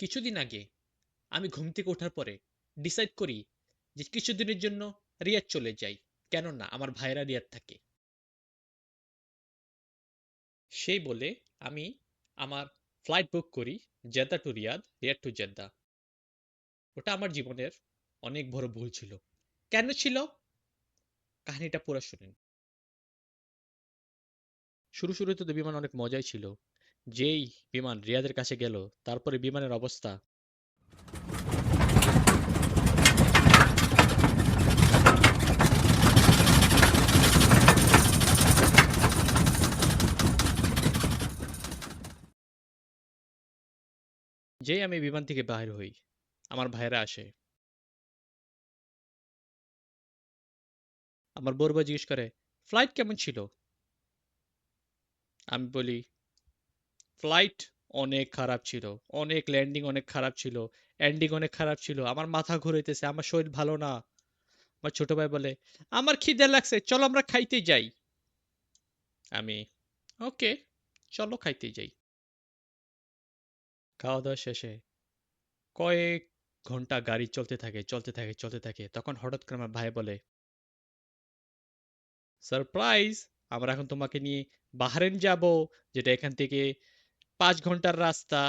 কিছুদিন আগে আমি ঘুম থেকে ওঠার পরে ডিসাইড করি যে কিছুদিনের জন্য রিয়াদ চলে যাই, কেননা আমার ভাইরা রিয়াদ থাকে। সেই বলে আমি আমার ফ্লাইট বুক করি, Jeddah to Riyadh Riyadh to Jeddah. ওটা আমার জীবনের অনেক বড় ভুল ছিল। কেন ছিল? কাহিনীটা পুরো শুনেন। শুরু শুরুতে তো বিমান অনেক মজাই ছিল। যেই বিমান রিয়াদের কাছে গেল, তারপরে বিমানের অবস্থা। যেই আমি বিমান থেকে বাহির হই, আমার ভাইরা আসে। আমার বউরবা জিজ্ঞেস করে ফ্লাইট কেমন ছিল? আমি বলি ফ্লাইট অনেক খারাপ ছিল, অনেক ল্যান্ডিং অনেক খারাপ ছিল এন্ডিং অনেক খারাপ ছিল, আমার মাথা ঘুরাইতেছে, আমার শরীর ভালো না। আমার ছোট ভাই বলে, আমার খিদে লাগছে, চলো আমরা খাইতে যাই। আমি, ওকে, চলো খাইতে যাই। খাওয়া দাওয়া শেষে কয়েক ঘণ্টা গাড়ি চলতে থাকে চলতে থাকে চলতে থাকে। তখন হঠাৎ করে আমার ভাই বলে সারপ্রাইজ আমরা এখন তোমাকে নিয়ে বাহরেন যাব, যেটা এখান থেকে পাঁচ ঘণ্টার রাস্তা।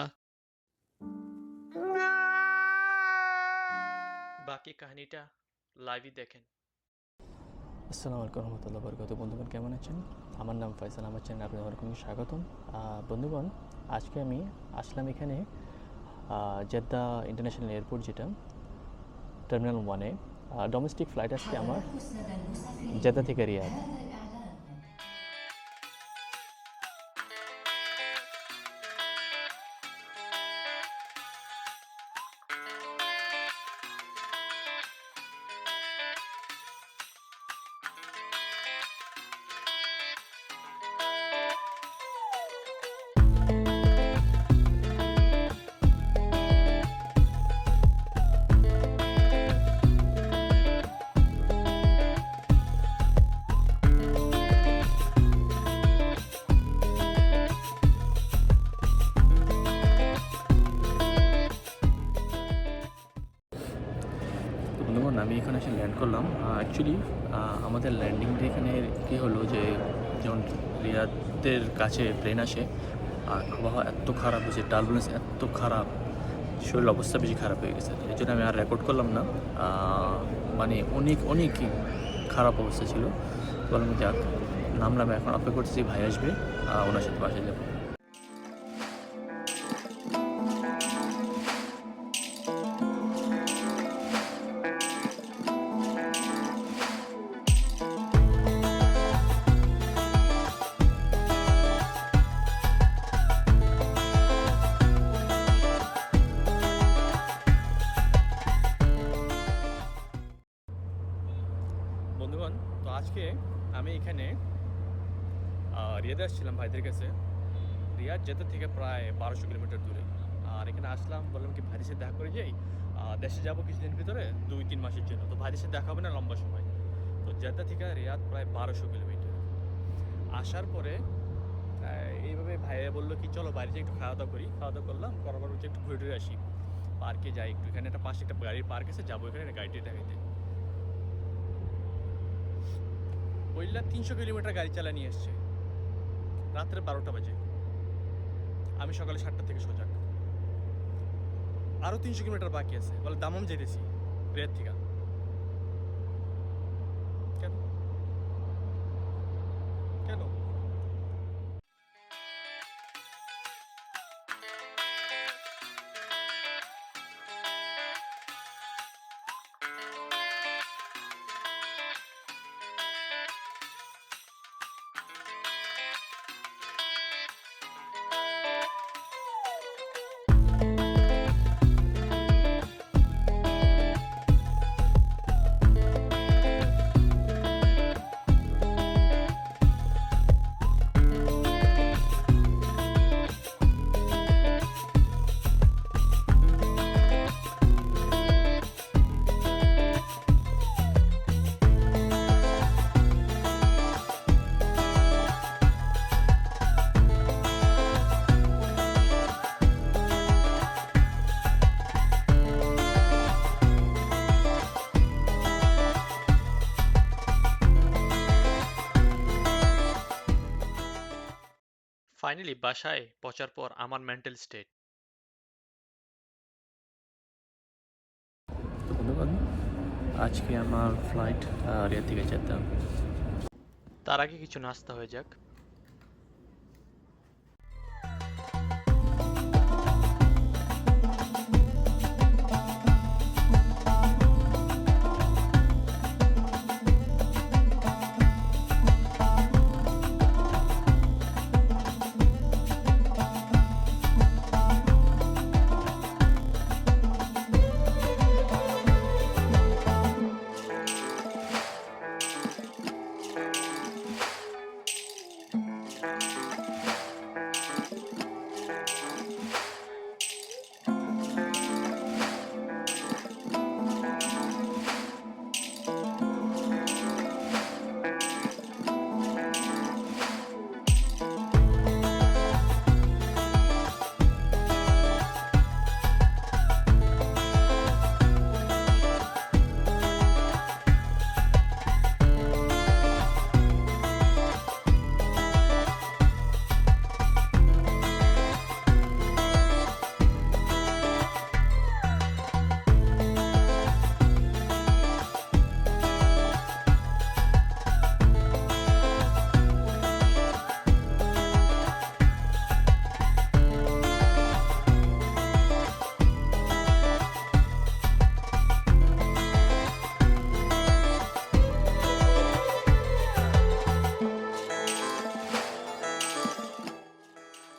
বাকি কাহিনীটা লাইভই দেখেন। আসসালামু আলাইকুম রহমতুল্লাহ বরকত বন্ধুগণ, কেমন আছেন? আমার নাম ফয়সাল আমার চ্যানেল, আপনাদের অনেক স্বাগতম। বন্ধুগণ, আজকে আমি আসলাম এখানে জেদ্দা ইন্টারন্যাশনাল এয়ারপোর্ট যেটা, টার্মিনাল ওয়ানে। ডোমেস্টিক ফ্লাইট আজকে আমার জেদ্দা থেকে রিয়াদ। করলাম। অ্যাকচুয়ালি আমাদের ল্যান্ডিংটা এখানে কী হলো যে, যেমন রিয়াদের কাছে প্লেন আসে, আর আবহাওয়া এত খারাপ হয়েছে টার্বুলেন্স এত খারাপ, শরীর অবস্থা বেশি খারাপ হয়ে গেছে। এই জন্য আমি আর রেকর্ড করলাম না। মানে অনেক অনেকই খারাপ অবস্থা ছিল। বললাম, যাক, নামলাম, এখন অপেক্ষা করতেছি, ভাই আসবে ওনার সাথে বাসে যাব। বন্ধুগণ, তো আজকে আমি এখানে রিয়াদে আসছিলাম ভাইদের কাছে। রিয়াদ যেতে থেকে প্রায় বারোশো কিলোমিটার দূরে। আর এখানে আসলাম, বললাম কি, ভাইদের সাথে দেখা করে যাই। দেশে যাব কিছুদিন ভিতরে, দুই, তিন মাসের জন্য। তো ভাইদের সাথে দেখা হবে না, লম্বা সময়। তো জেদ্দা থেকে রিয়াদ প্রায় বারোশো কিলোমিটার। আসার পরে এইভাবে ভাইয়া বলল কি, চলো বাইরে একটু খাওয়া দাওয়া করি। খাওয়া দাওয়া করলাম, করার পর হচ্ছে একটু ঘুরে টুরে আসি। পার্কে যাই একটু। এখানে একটা পাশে একটা গাড়ির পার্ক আছে, যাব এখানে গাড়িটি দেখাইতে। বললা তিনশো কিলোমিটার গাড়ি চালা নিয়ে এসছে। রাত্রে বারোটা বাজে। আমি সকালে সাতটা থেকে সজাগ আরও তিনশো কিলোমিটার বাকি আছে। বলে দামাম যেতেছি রেয়ার থেকে। কেন? কেন? ফাইনালি বাসায় পচার পর আমার মেন্টাল স্টেট ধন্যবাদ। আজকে আমার ফ্লাইট আরিয়া থেকে যেতাম। তার আগে কিছু নাস্তা হয়ে যাক।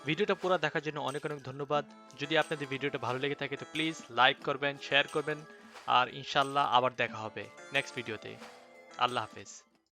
ভিডিওটা পুরো দেখার জন্য অনেক অনেক ধন্যবাদ। যদি আপনাদের ভিডিওটা ভালো লেগে থাকে, তো প্লিজ লাইক করবেন শেয়ার করবেন, আর ইনশাল্লাহ আবার দেখা হবে নেক্সট ভিডিওতে আল্লাহ হাফেজ।